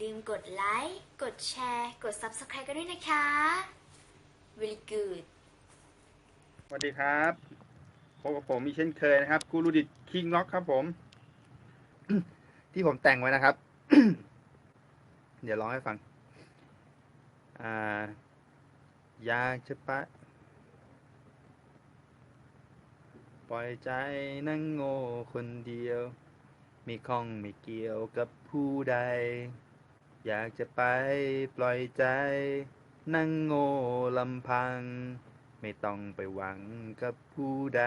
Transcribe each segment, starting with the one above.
ลืมกดไลค์ กดแชร์ กด Subscribe กันด้วยนะคะ very good สวัสดีครับพบกับผมมีเช่นเคยนะครับ กูรูดิตคิงล็อกครับผม ที่ผมแต่งไว้นะครับ เดี๋ยวร้องให้ฟัง อ่า อยากจะไปปล่อยใจนั่งโง่คนเดียวไม่คล้องไม่เกี่ยวกับผู้ใด อยากจะไปปล่อยใจ นั่งโง่ลำพัง ไม่ต้องไปหวังกับผู้ใด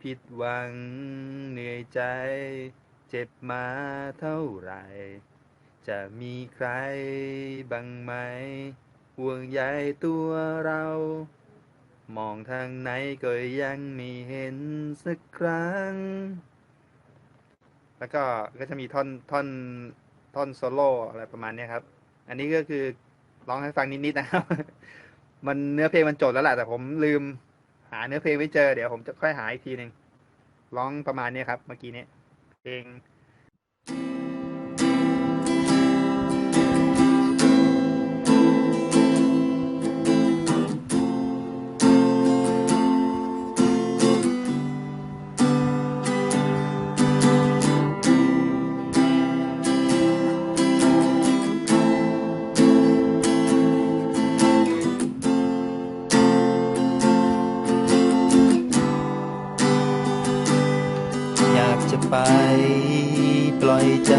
ผิดหวังเหนื่อยใจ เจ็บมาเท่าไหร่ จะมีใครบ้างไหมห่วงใยตัวเรา มองทางไหนก็ยังไม่เห็นสักครั้ง แล้วก็ก็จะมีท่อนท่อน ท่อนโซโล่อะไรประมาณนี้ครับ อันนี้ก็คือร้องให้ฟังนิดๆนะครับ มันเนื้อเพลงมันจบแล้วแหละแต่ผมลืมหาเนื้อเพลงไม่เจอเดี๋ยวผมจะค่อยหาอีกทีหนึ่งร้องประมาณนี้ครับ เมื่อกี้นี้เพลง ไปปล่อยใจ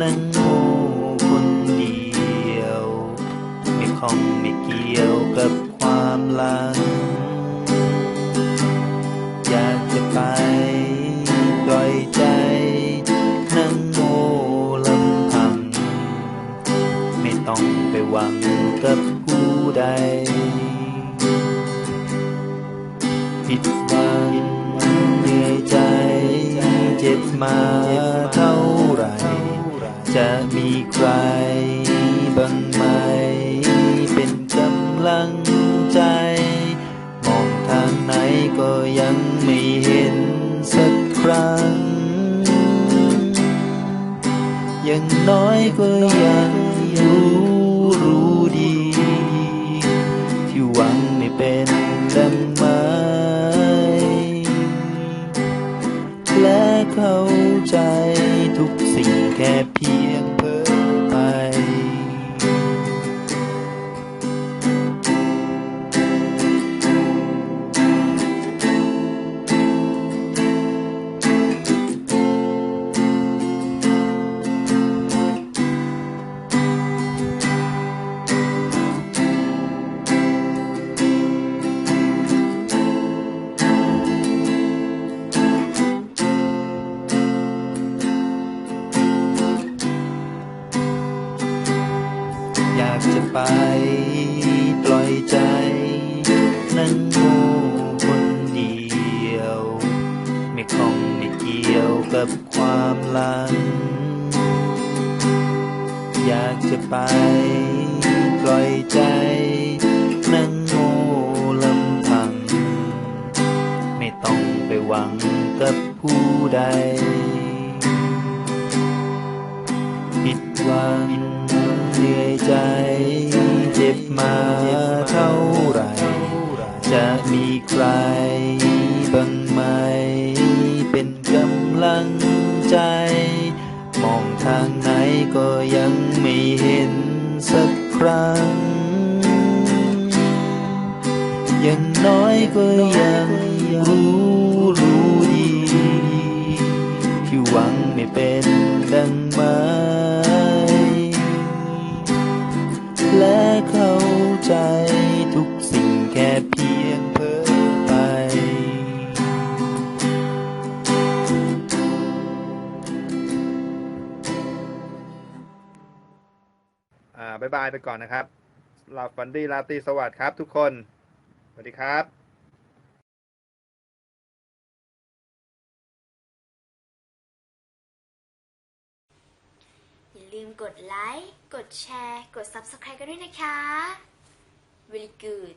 นั่งโง่คนเดียว ไม่ข้องไม่เกี่ยวกับความหลัง อยากจะไปปล่อยใจ นั่งโง่ลำพัง ไม่ต้องไปหวังกับผู้ใดผิดหวัง เจ็บมาเท่าไร จะมีใครบ้างไหม เป็นกำลังใจ มองทางไหนก็ยังไม่เห็นสักครั้ง ยังน้อยก็ยัง และเข้าใจทุกสิ่งแค่เพียงเพ้อไป ไป ปล่อยใจ นั่งโง่คนเดียว ไม่คล้องไม่เกี่ยวกับความหลัง อยากจะไป ปล่อยใจ นั่งโง่ลำพัง ไม่ต้องไปหวังกับผู้ใด อยใจ เจ็บมาเท่าไหรจะมีใครบ้างไหม เป็นกำลังใจ มองทางไหนก็ยังไม่เห็นสักครั้งย่างน้อยก็ยังรู้รู้ดี ที่หวังไม่เป็นดังม้แบายบายไปก่อนนะครับหลับฝันดีราตรีสวัสดิ์ครับทุกคน สวัสดีครับอย่าลืมกดไลค์ กดแชร์ กด Subscribe กันด้วยนะคะ very good